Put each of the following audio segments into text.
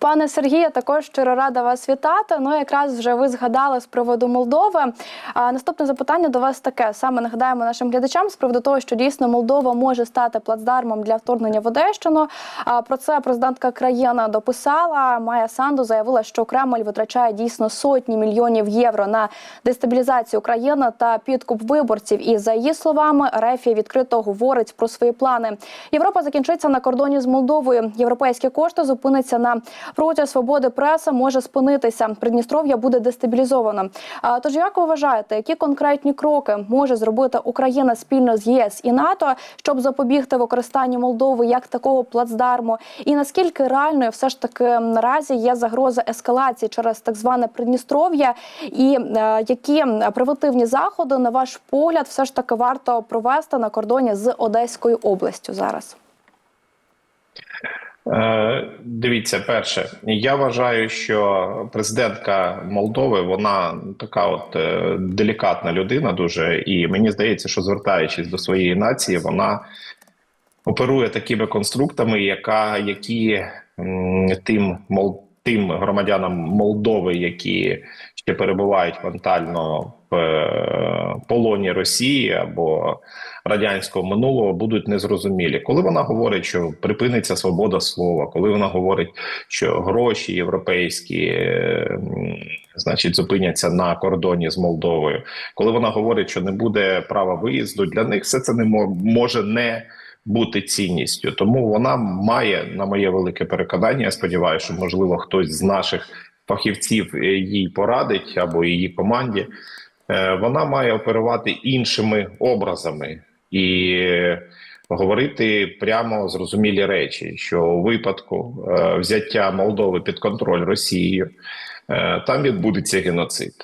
Пане Сергію, також щиро рада вас вітати. Ну, якраз вже ви згадали з приводу Молдови. А наступне запитання до вас таке: саме нагадаємо нашим глядачам з приводу того, що дійсно Молдова може стати плацдармом для вторгнення в Одещину. А про це президентка країни дописала. Майя Санду заявила, що Кремль витрачає дійсно сотні мільйонів євро на дестабілізацію України та підкуп виборців. І за її словами, Рефія відкрито говорить про свої плани. Європа закінчиться на кордоні з Молдовою. Європейські кошти зупиняться на Проти свободи преса може спинитися. Придністров'я буде дестабілізовано. Тож, як ви вважаєте, які конкретні кроки може зробити Україна спільно з ЄС і НАТО, щоб запобігти використанню Молдови як такого плацдарму? І наскільки реальною все ж таки наразі є загроза ескалації через так зване Придністров'я? І е, які превентивні заходи, на ваш погляд, все ж таки варто провести на кордоні з Одеською областю зараз? Е, Дивіться, перше, я вважаю, що президентка Молдови вона така от е, делікатна людина, дуже і мені здається, що звертаючись до своєї нації, вона оперує такими конструктами, яка які тим мол тим громадянам Молдови, які ще перебувають ментально в е, полоні Росії або радянського минулого, будуть незрозумілі. Коли вона говорить, що припиниться свобода слова, коли вона говорить, що гроші європейські, е, значить, зупиняться на кордоні з Молдовою, коли вона говорить, що не буде права виїзду, для них все це не мо- може не бути цінністю. Тому вона має, на моє велике переконання, я сподіваюся, що можливо хтось з наших фахівців е, їй порадить або її команді. Е, Вона має оперувати іншими образами і говорити прямо зрозумілі речі, що у випадку е, взяття Молдови під контроль Росією е, там відбудеться геноцид,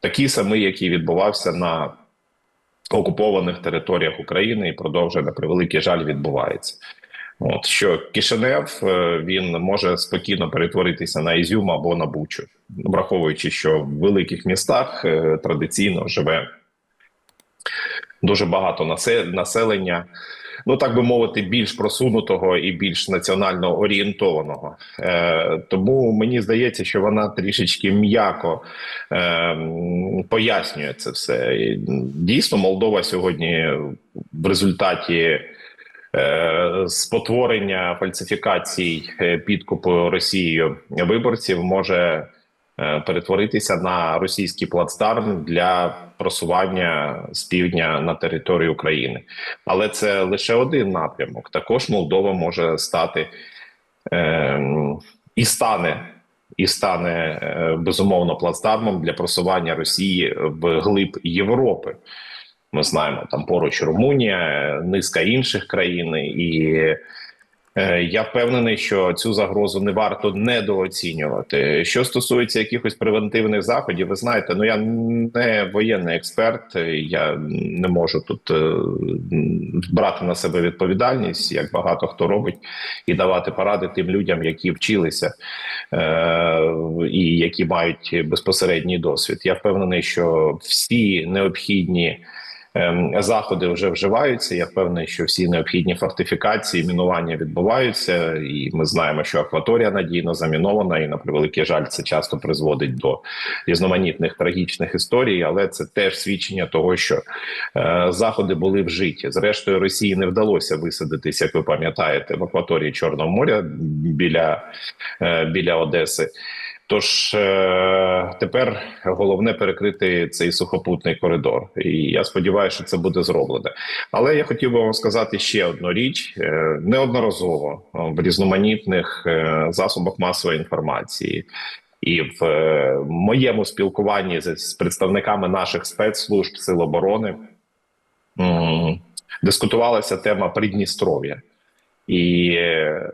такий самий, який відбувався на окупованих територіях України і продовжує на превеликий жаль відбувається. От що Кишинев е, він може спокійно перетворитися на Ізюм або на Бучу, враховуючи, що в великих містах е, традиційно живе дуже багато населення, ну так би мовити, більш просунутого і більш національно орієнтованого. Е, тому мені здається, що вона трішечки м'яко е, пояснює це все. Дійсно, Молдова сьогодні в результаті. Е, Спотворення фальсифікацій е, підкупу Росією виборців може е, перетворитися на російський плацдарм для просування з півдня на територію України, але це лише один напрямок. Також Молдова може стати е, і стане. І стане безумовно плацдармом для просування Росії в глиб Європи. Ми знаємо там поруч Румунія, низка інших країн, і е, я впевнений, що цю загрозу не варто недооцінювати. Що стосується якихось превентивних заходів, ви знаєте, ну я не воєнний експерт, я не можу тут е, брати на себе відповідальність, як багато хто робить, і давати поради тим людям, які вчилися е, і які мають безпосередній досвід. Я впевнений, що всі необхідні. Ем, Заходи вже вживаються. Я впевнений, що всі необхідні фортифікації, мінування відбуваються, і ми знаємо, що акваторія надійно замінована, і на превеликий жаль, це часто призводить до різноманітних трагічних історій. Але це теж свідчення того, що е, заходи були вжиті. Зрештою, Росії не вдалося висадитись, як ви пам'ятаєте, в акваторії Чорного моря біля, е, біля Одеси. Тож е, тепер головне перекрити цей сухопутний коридор, і я сподіваюся, що це буде зроблено. Але я хотів би вам сказати ще одну річ: Е, неодноразово в різноманітних е, засобах масової інформації. І в моєму спілкуванні з, представниками наших спецслужб сил оборони дискутувалася тема Придністров'я. І е,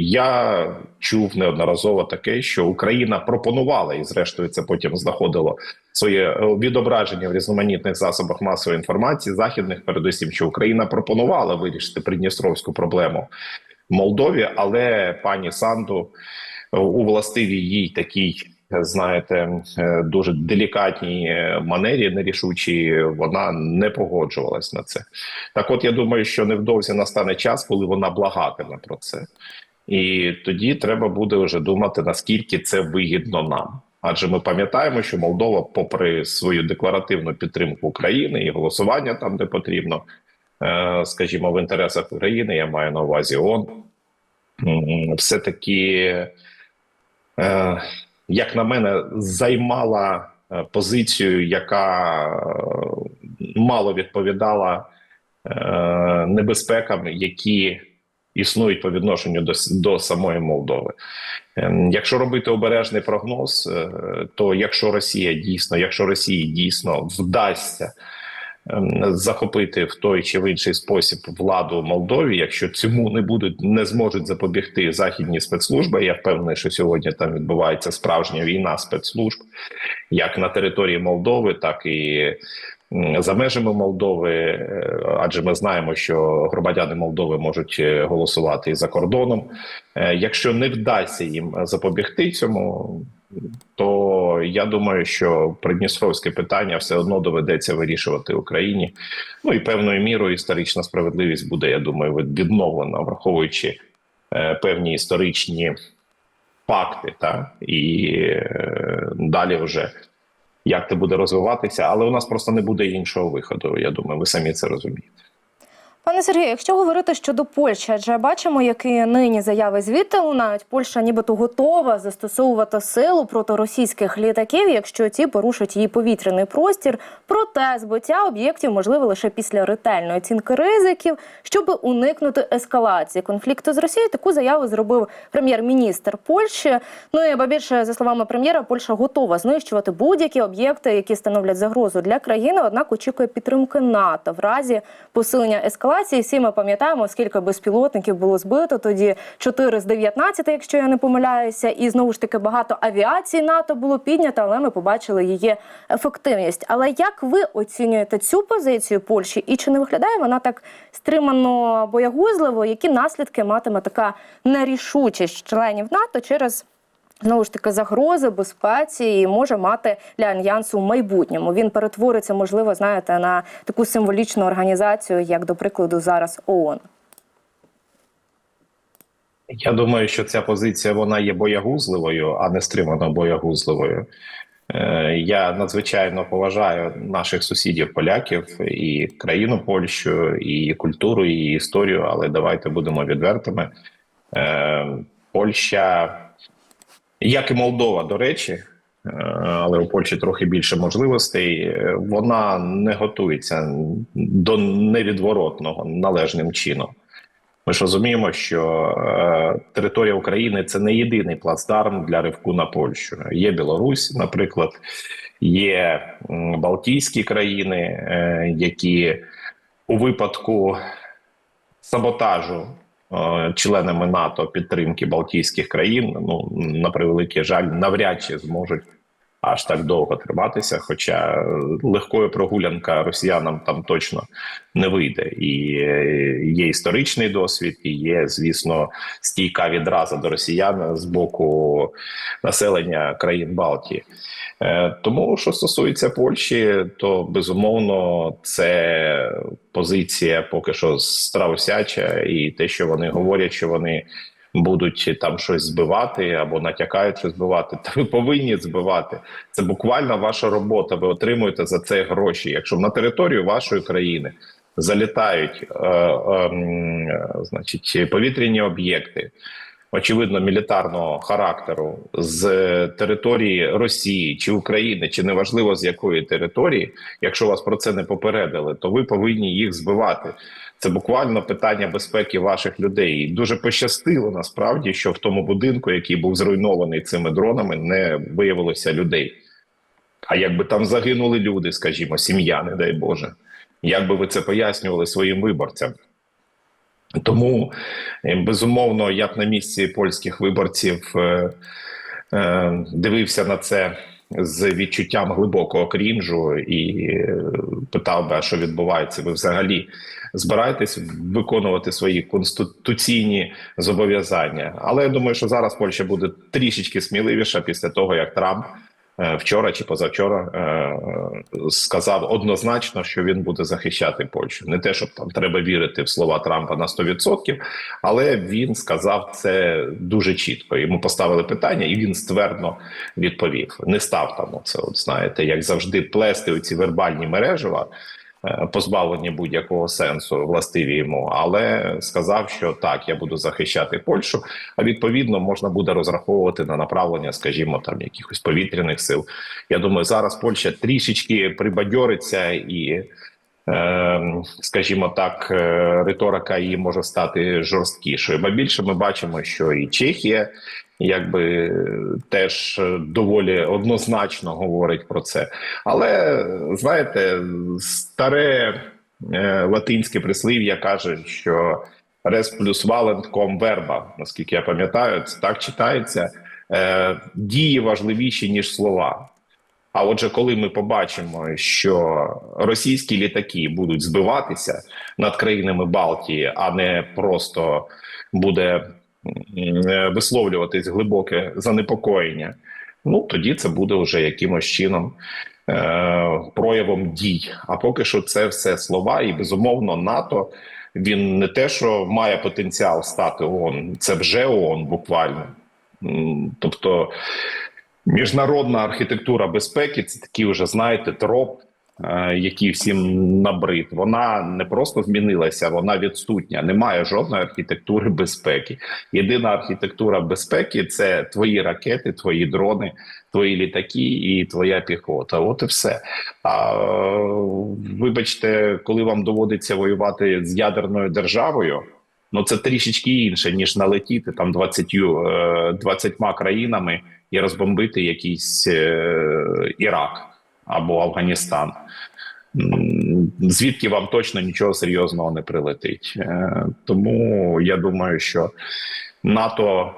я чув неодноразово таке, що Україна пропонувала, і зрештою це потім знаходило своє е, відображення в різноманітних засобах масової інформації, західних, передусім, що Україна пропонувала вирішити придністровську проблему в Молдові, але пані Санду е, у властивій їй такій. Знаєте, е, дуже делікатній е, манері, нерішучій, вона не погоджувалась на це. Так, от я думаю, що невдовзі настане час, коли вона благатиме про це. і тоді треба буде вже думати, наскільки це вигідно нам. Адже ми пам'ятаємо, що Молдова, попри свою декларативну підтримку України і голосування там, де потрібно, е, скажімо, в інтересах України, я маю на увазі ООН, все-таки, е, як на мене, займала е, позицію, яка е, мало відповідала е, небезпекам, які існують по відношенню до, до самої Молдови. Ем, Якщо робити обережний прогноз, то якщо Росія дійсно, якщо Росії дійсно вдасться захопити в той чи в інший спосіб владу в Молдові, якщо цьому не будуть не зможуть запобігти західні спецслужби, я впевнений, що сьогодні там відбувається справжня війна спецслужб, як на території Молдови, так і за межами Молдови, е, адже ми знаємо, що громадяни Молдови можуть е, голосувати і за кордоном. Е, Якщо не вдасться їм запобігти цьому, то я думаю, що придністровське питання все одно доведеться вирішувати Україні. Ну і певною мірою історична справедливість буде, я думаю, відновлена, враховуючи е, певні історичні факти, та і е, далі вже як це буде розвиватися, але у нас просто не буде іншого виходу. Я думаю, ви самі це розумієте. Пане Сергію, якщо говорити щодо Польщі, адже бачимо, які нині заяви звідти лунають. Польща нібито готова застосовувати силу проти російських літаків, якщо ті порушать її повітряний простір. Проте збиття об'єктів можливе лише після ретельної оцінки ризиків, щоб уникнути ескалації конфлікту з Росією. Таку заяву зробив прем'єр-міністр Польщі. Ну і ба більше за словами прем'єра, Польща готова знищувати будь-які об'єкти, які становлять загрозу для країни. Однак очікує підтримки НАТО в разі посилення ескалації. Всі ми пам'ятаємо, скільки безпілотників було збито. Тоді 4 з 19, якщо я не помиляюся, і знову ж таки багато авіації НАТО було піднято, але ми побачили її ефективність. Але як ви оцінюєте цю позицію Польщі, і чи не виглядає вона так стримано боягузливо? Які наслідки матиме така нерішучість членів НАТО через Знову ж таки, загрози безпеці і може мати для альянсу в майбутньому. Він перетвориться, можливо, знаєте, на таку символічну організацію, як до прикладу зараз ООН. Я думаю, що ця позиція вона є боягузливою, а не стримано боягузливою. Е, Я надзвичайно поважаю наших сусідів поляків і країну Польщу, і культуру, і історію. Але давайте будемо відвертими. Е, Польща, як і Молдова, до речі, е, але у Польщі трохи більше можливостей. е, Вона не готується до невідворотного належним чином. Ми ж розуміємо, що е, територія України це не єдиний плацдарм для ривку на Польщу. Є Білорусь, наприклад, є Балтійські країни, які у випадку саботажу членами НАТО підтримки Балтійських країн, ну на превеликий жаль, навряд чи зможуть аж так довго триматися. Хоча е, легкою прогулянка росіянам там точно не вийде. І е, є історичний досвід, і є, звісно, стійка відраза до росіян з боку населення країн Балтії. Е, Тому, що стосується Польщі, то безумовно це позиція поки що страусяча, і те, що вони говорять, що вони будуть там щось збивати або натякають, що збивати, та ви повинні збивати. Це буквально ваша робота. Ви отримуєте за це гроші. Якщо на територію вашої країни залітають, е, е, е, значить, повітряні об'єкти. Очевидно, мілітарного характеру з території Росії чи України, чи неважливо з якої території, якщо вас про це не попередили, то ви повинні їх збивати. Це буквально питання безпеки ваших людей. І дуже пощастило насправді, що в тому будинку, який був зруйнований цими дронами, не виявилося людей. А якби там загинули люди, скажімо, сім'я, не дай Боже, як би ви це пояснювали своїм виборцям? Тому е, безумовно, я б на місці польських виборців е, е, дивився на це з відчуттям глибокого крінжу і питав би, а що відбувається? Ви взагалі збираєтесь виконувати свої конституційні зобов'язання? Але я думаю, що зараз Польща буде трішечки сміливіша після того, як Трамп вчора чи позавчора е, сказав однозначно, що він буде захищати Польщу. Не те, щоб там треба вірити в слова Трампа на 100%, але він сказав це дуже чітко. Йому поставили питання, і він ствердно відповів. Не став там оце, от знаєте, як завжди, плести у ці вербальні мережева. Е, Позбавлені будь-якого сенсу властиві йому, але сказав, що так, я буду захищати Польщу. А відповідно можна буде розраховувати на направлення, скажімо, там якихось повітряних сил. Я думаю, зараз Польща трішечки прибадьориться і. Е, Скажімо так, е, риторика її може стати жорсткішою. Ба більше ми бачимо, що і Чехія, якби теж доволі однозначно говорить про це. Але знаєте, старе е, латинське прислів'я каже, що res плюс валент ком верба, наскільки я пам'ятаю, це так читається. Е, дії важливіші ніж слова. А отже, коли ми побачимо, що російські літаки будуть збиватися над країнами Балтії, а не просто буде е, висловлюватись глибоке занепокоєння, ну тоді це буде вже якимось чином е, проявом дій. А поки що це все слова, і безумовно НАТО він не те, що має потенціал стати ООН, це вже ООН буквально. Тобто міжнародна архітектура безпеки це такий вже знаєте троп, е, який всім набрид. Вона не просто змінилася, вона відсутня. Немає жодної архітектури безпеки. Єдина архітектура безпеки це твої ракети, твої дрони, твої літаки і твоя піхота. От і все. А вибачте, коли вам доводиться воювати з ядерною державою. Ну це трішечки інше ніж налетіти там 20, е, 20 країнами і розбомбити якийсь е, Ірак або Афганістан. Звідки вам точно нічого серйозного не прилетить. Е, Тому я думаю, що НАТО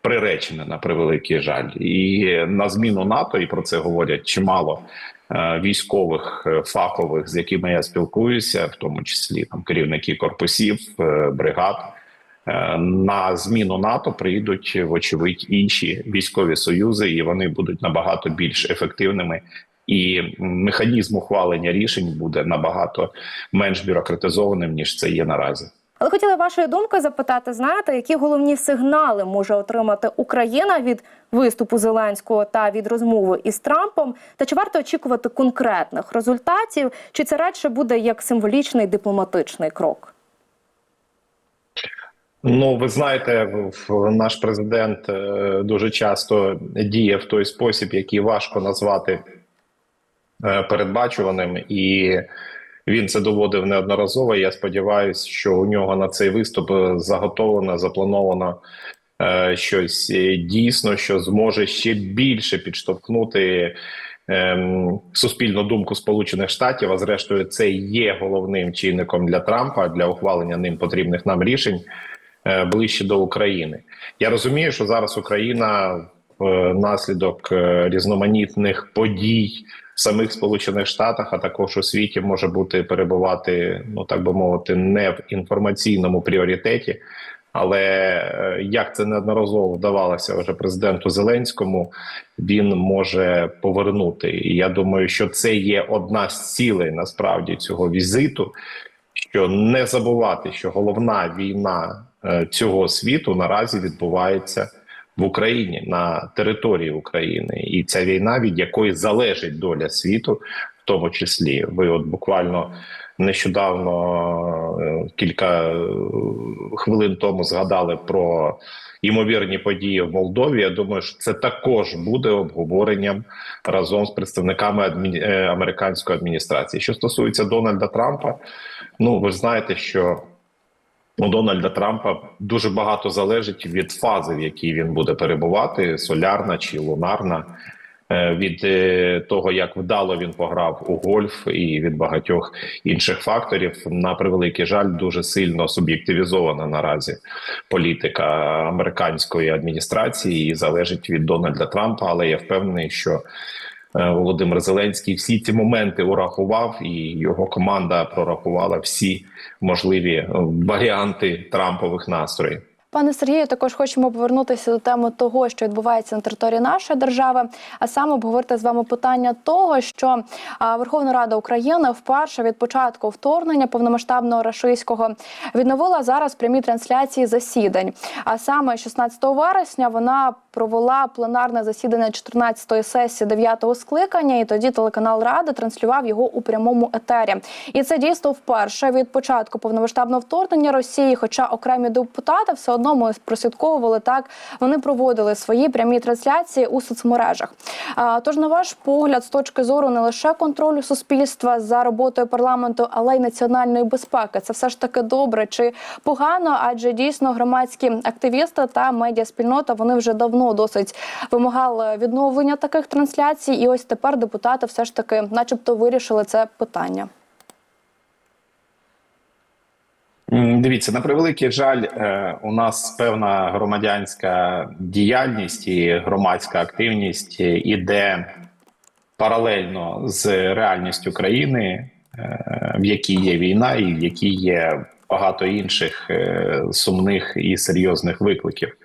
приречене на превеликий жаль, і на зміну НАТО, і про це говорять чимало е, військових е, фахових, з якими я спілкуюся, в тому числі там керівники корпусів, е, бригад. Е, На зміну НАТО прийдуть вочевидь інші військові союзи, і вони будуть набагато більш ефективними. І механізм ухвалення рішень буде набагато менш бюрократизованим ніж це є наразі. Але хотіла вашої думки запитати: знаєте, які головні сигнали може отримати Україна від виступу Зеленського та від розмови із Трампом? Та чи варто очікувати конкретних результатів? Чи це радше буде як символічний дипломатичний крок? Ну, ви знаєте, наш президент е, дуже часто діє в той спосіб, який важко назвати е, передбачуваним, і він це доводив неодноразово. Я сподіваюся, що у нього на цей виступ е, заготовлено, заплановано е, щось е, дійсно, що зможе ще більше підштовхнути. ем, Суспільну думку Сполучених Штатів, а зрештою, це є головним чинником для Трампа для ухвалення ним потрібних нам рішень е, ближче до України. Я розумію, що зараз Україна внаслідок різноманітних подій самих Сполучених Штатах, а також у світі, може бути перебувати, ну так би мовити, не в інформаційному пріоритеті. Але е, як це неодноразово вдавалося вже президенту Зеленському, він може повернути. І я думаю, що це є одна з цілей насправді цього візиту. Що не забувати, що головна війна е, цього світу наразі відбувається в Україні на території України, і ця війна, від якої залежить доля світу, в тому числі. Ви от буквально нещодавно е, кілька е, хвилин тому згадали про ймовірні події в Молдові. Я думаю, що це також буде обговоренням разом з представниками адмі... е, американської адміністрації. Що стосується Дональда Трампа, ну ви ж знаєте, що у Дональда Трампа дуже багато залежить від фази, в якій він буде перебувати: солярна чи лунарна, е, від е, того, як вдало він пограв у гольф, і від багатьох інших факторів. На превеликий жаль, дуже сильно суб'єктивізована наразі політика американської адміністрації і залежить від Дональда Трампа. Але я впевнений, що Володимир Зеленський всі ці моменти урахував, і його команда прорахувала всі можливі е, варіанти Трампових настроїв. Пане Сергію, також хочемо повернутися до теми того, що відбувається на території нашої держави, а саме обговорити з вами питання того, що Верховна Рада України вперше від початку вторгнення повномасштабного рашистського відновила зараз прямі трансляції засідань. А саме 16 вересня вона провела пленарне засідання 14-ї сесії 9-го скликання, і тоді телеканал Рада транслював його у прямому етері. І це дійсно вперше від початку повномасштабного вторгнення Росії. Хоча окремі депутати все одно ми прослідковували так. Вони проводили свої прямі трансляції у соцмережах. А, Тож, на ваш погляд, з точки зору не лише контролю суспільства за роботою парламенту, але й національної безпеки, це все ж таки добре чи погано? Адже дійсно громадські активісти та медіаспільнота вони вже давно досить вимагали відновлення таких трансляцій, і ось тепер депутати все ж таки, начебто, вирішили це питання. Дивіться, на превеликий жаль, е, у нас певна громадянська діяльність і громадська активність іде паралельно з реальністю країни, е, в якій є війна, і в якій є багато інших е, сумних і серйозних викликів.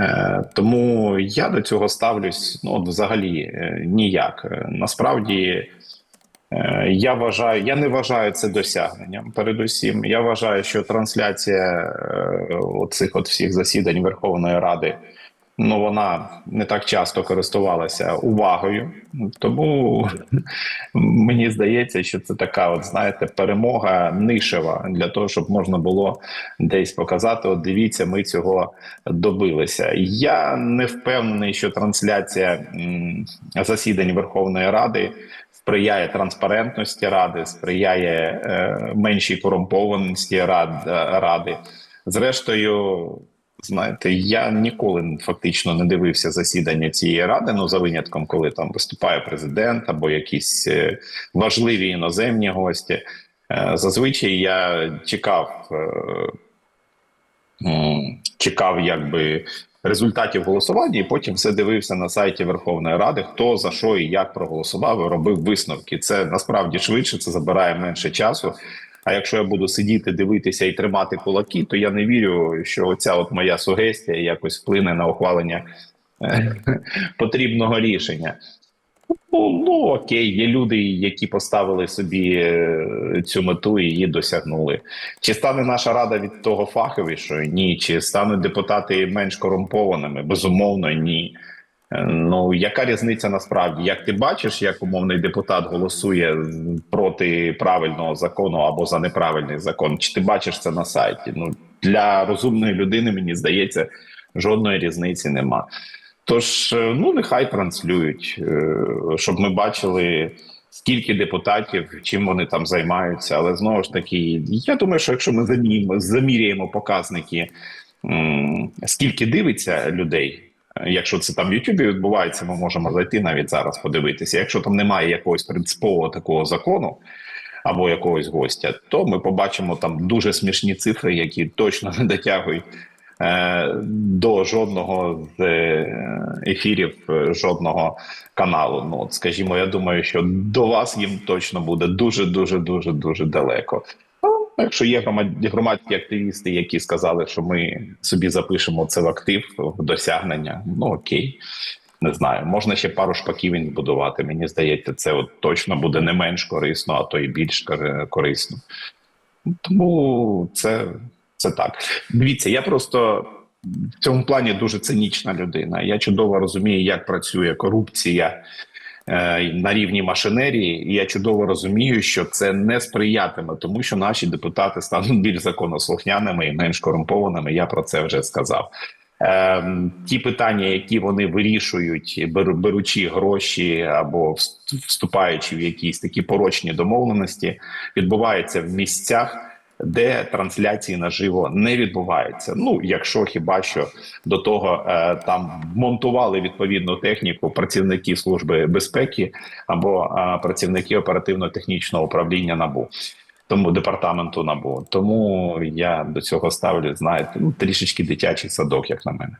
Е, Тому я до цього ставлюсь ну, взагалі е, ніяк. Е, Насправді. Я вважаю, я не вважаю це досягненням. Передусім, я вважаю, що трансляція оцих от всіх засідань Верховної Ради ну вона не так часто користувалася увагою. Тому мені здається, що це така, от знаєте, перемога нишева для того, щоб можна було десь показати: от дивіться, ми цього добилися. Я не впевнений, що трансляція засідань Верховної Ради сприяє транспарентності ради, сприяє е, меншій корумпованості рад, е, ради. Зрештою, знаєте, я ніколи фактично не дивився засідання цієї ради. Ну за винятком, коли там виступає президент або якісь е, важливі іноземні гості. Е, зазвичай я чекав. Е, чекав якби результатів голосування, і потім все дивився на сайті Верховної Ради, хто за що і як проголосував, і робив висновки. Це насправді швидше, це забирає менше часу. А якщо я буду сидіти, дивитися і тримати кулаки, то я не вірю, що оця от моя сугестія якось вплине на ухвалення е, потрібного рішення. Ну, ну окей, є люди, які поставили собі е, цю мету і її досягнули. Чи стане наша рада від того фаховішою? Ні. Чи стануть депутати менш корумпованими? Безумовно, ні. Е, Ну яка різниця насправді? Як ти бачиш, як умовний депутат голосує проти правильного закону або за неправильний закон? Чи ти бачиш це на сайті? Ну для розумної людини мені здається, жодної різниці нема. Тож, е, ну нехай транслюють, е, щоб ми бачили. Скільки депутатів, чим вони там займаються, але знову ж таки, я думаю, що якщо ми заміряємо, показники, скільки дивиться людей, якщо це там в Ютубі відбувається, ми можемо зайти навіть зараз подивитися. Якщо там немає якогось принципового такого закону або якогось гостя, то ми побачимо там дуже смішні цифри, які точно не дотягують е, до жодного з е, ефірів жодного каналу. Ну, от, скажімо, я думаю, що до вас їм точно буде дуже, дуже, дуже, дуже далеко. Якщо є громадські активісти, які сказали, що ми собі запишемо це в актив в досягнення, ну окей. Не знаю, можна ще пару шпаків він збудувати. Мені здається, це от точно буде не менш корисно, а то і більш корисно. Тому це, це так. Дивіться, я просто в цьому плані дуже цинічна людина. Я чудово розумію, як працює корупція на рівні машинерії. І я чудово розумію, що це не сприятиме, тому що наші депутати стануть більш законослухняними і менш корумпованими. Я про це вже сказав. Ем, ті питання, які вони вирішують, беру- беручи гроші або вступаючи в якісь такі порочні домовленості, відбуваються в місцях, де трансляції наживо не відбуваються. Ну, якщо хіба що до того е, там монтували відповідну техніку працівники служби безпеки або е, працівники оперативно-технічного управління НАБУ. Тому департаменту набу. Тому я до цього ставлю, знаєте, ну трішечки дитячий садок, як на мене.